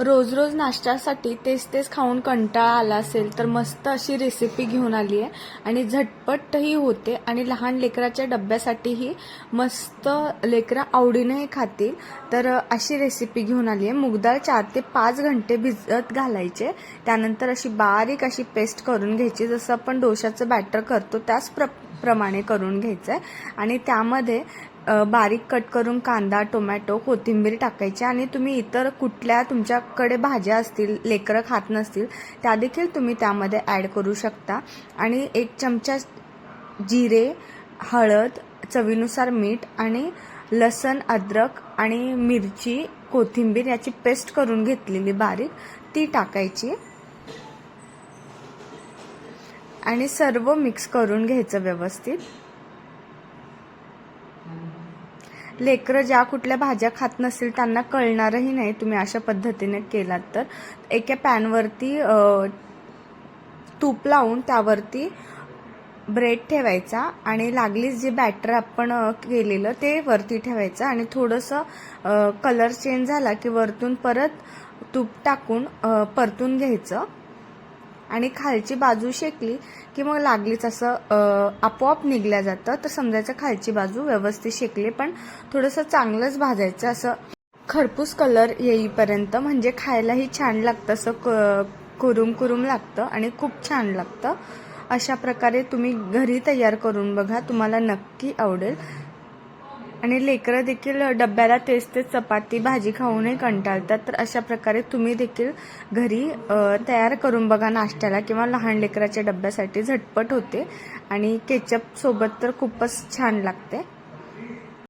रोज रोज नाश्त्यासाठी तेच तेच खाऊन कंटाळा आला असेल तर मस्त अशी रेसिपी घेऊन आली आहे आणि झटपटही होते. आणि लहान लेकराच्या डब्यासाठीही मस्त लेकरं आवडीनंही खातील. तर अशी रेसिपी घेऊन आली आहे मुगदाळ चार ते पाच घंटे भिजत घालायचे. त्यानंतर अशी बारीक अशी पेस्ट करून घ्यायची. जसं आपण डोशाचं बॅटर करतो त्याच प्र प्रमाणे करून घ्यायचं आहे आणि त्यामध्ये बारीक कट करून कांदा टोमॅटो कोथिंबीर टाकायची आणि तुम्ही इतर कुठल्या तुमच्याकडे भाज्या असतील लेकरं खात नसतील त्या देखील तुम्ही त्यामध्ये ॲड करू शकता. आणि एक चमचा जिरे हळद चवीनुसार मीठ आणि लसण अद्रक आणि मिरची कोथिंबीर याची पेस्ट करून घेतलेली बारीक ती टाकायची. आणि सर्व मिक्स करून घ्यायचं व्यवस्थित. लेकरं ज्या कुठल्या भाज्या खात नसतील त्यांना कळणारही नाही. तुम्ही अशा पद्धतीने केलात तर. एका पॅनवरती तूप लावून त्यावरती ब्रेड ठेवायचा आणि लागलीच जे बॅटर आपण केलेलं ते वरती ठेवायचं आणि थोडंसं कलर चेंज झाला की वरतून परत तूप टाकून परतून घ्यायचं. आणि खालची बाजू शेकली की मग लागलीच असं आपोआप निघल्या जातं. तर समजायचं खालची बाजू व्यवस्थित शेकली पण थोडंसं चांगलंच भाजायचं असं. खरपूस कलर येईपर्यंत म्हणजे खायलाही छान लागतं असं क कुरुम कुरुम लागतं आणि खूप छान लागतं. अशा प्रकारे तुम्ही घरी तयार करून बघा. तुम्हाला नक्की आवडेल. आणि लेकरं देखील डब्याला तेच तेच चपाती भाजी खाऊनही कंटाळतात. तर अशा प्रकारे तुम्ही देखील घरी तयार करून बघा नाश्त्याला किंवा लहान लेकराच्या डब्यासाठी झटपट होते. आणि केचप सोबत तर खूपच छान लागते.